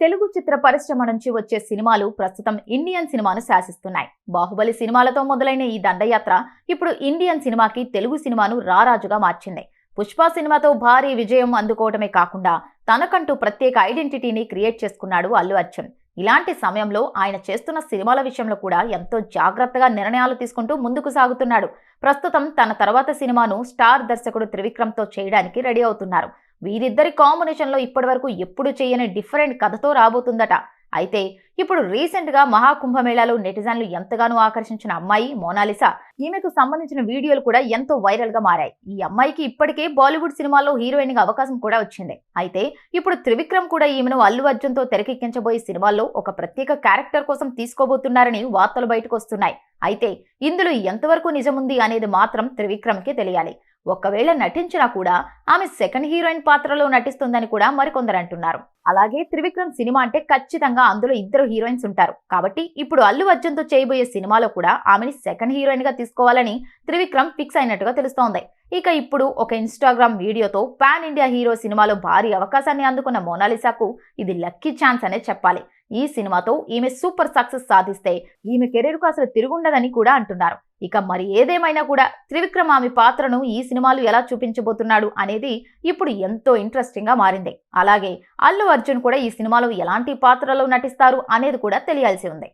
తెలుగు చిత్ర పరిశ్రమ నుంచి వచ్చే సినిమాలు ప్రస్తుతం ఇండియన్ సినిమాను శాసిస్తున్నాయి. బాహుబలి సినిమాలతో మొదలైన ఈ దండయాత్ర ఇప్పుడు ఇండియన్ సినిమాకి తెలుగు సినిమాను రారాజుగా మార్చింది. పుష్ప సినిమాతో భారీ విజయం అందుకోవటమే కాకుండా తనకంటూ ప్రత్యేక ఐడెంటిటీని క్రియేట్ చేసుకున్నాడు అల్లు అర్జున్. ఇలాంటి సమయంలో ఆయన చేస్తున్న సినిమాల విషయంలో కూడా ఎంతో జాగ్రత్తగా నిర్ణయాలు తీసుకుంటూ ముందుకు సాగుతున్నాడు. ప్రస్తుతం తన తర్వాత సినిమాను స్టార్ దర్శకుడు త్రివిక్రమ్తో చేయడానికి రెడీ అవుతున్నారు. వీరిద్దరి కాంబినేషన్లో ఇప్పటివరకు ఎప్పుడు చేయని డిఫరెంట్ కథతో రాబోతుందట. అయితే ఇప్పుడు రీసెంట్గా మహాకుంభమేళాలో నెటిజన్లు ఎంతగానో ఆకర్షించిన అమ్మాయి మోనాలిసా. ఈమెకు సంబంధించిన వీడియోలు కూడా ఎంతో వైరల్గా మారాయి. ఈ అమ్మాయికి ఇప్పటికే బాలీవుడ్ సినిమాల్లో హీరోయిన్గా అవకాశం కూడా వచ్చింది. అయితే ఇప్పుడు త్రివిక్రమ్ కూడా ఈమెను అల్లు అర్జున్తో తెరకెక్కించబోయే సినిమాల్లో ఒక ప్రత్యేక క్యారెక్టర్ కోసం తీసుకోబోతున్నారని వార్తలు బయటకు వస్తున్నాయి. అయితే ఇందులో ఎంతవరకు నిజముంది అనేది మాత్రం త్రివిక్రమ్కి తెలియాలి. ఒకవేళ నటించినా కూడా ఆమె సెకండ్ హీరోయిన్ పాత్రలో నటిస్తుందని కూడా మరికొందరు అంటున్నారు. అలాగే త్రివిక్రమ్ సినిమా అంటే ఖచ్చితంగా అందులో ఇద్దరు హీరోయిన్స్ ఉంటారు. కాబట్టి ఇప్పుడు అల్లు అర్జున్తో చేయబోయే సినిమాలో కూడా ఆమెని సెకండ్ హీరోయిన్గా తీసుకోవాలని త్రివిక్రమ్ ఫిక్స్ అయినట్టుగా తెలుస్తోంది. ఇక ఇప్పుడు ఒక ఇన్స్టాగ్రామ్ వీడియోతో పాన్ ఇండియా హీరో సినిమాలో భారీ అవకాశాన్ని అందుకున్న మోనాలిసాకు ఇది లక్కీ ఛాన్స్ అనే చెప్పాలి. ఈ సినిమాతో ఈమె సూపర్ సక్సెస్ సాధిస్తే ఈమె కెరీర్కు అసలు తిరుగుండదని కూడా అంటున్నారు. ఇక మరి ఏదేమైనా కూడా త్రివిక్రమ్ ఆమె పాత్రను ఈ సినిమాలు ఎలా చూపించబోతున్నాడు అనేది ఇప్పుడు ఎంతో ఇంట్రెస్టింగ్గా మారింది. అలాగే అల్లు అర్జున్ కూడా ఈ సినిమాలో ఎలాంటి పాత్రలో నటిస్తారు అనేది కూడా తెలియాల్సి ఉంది.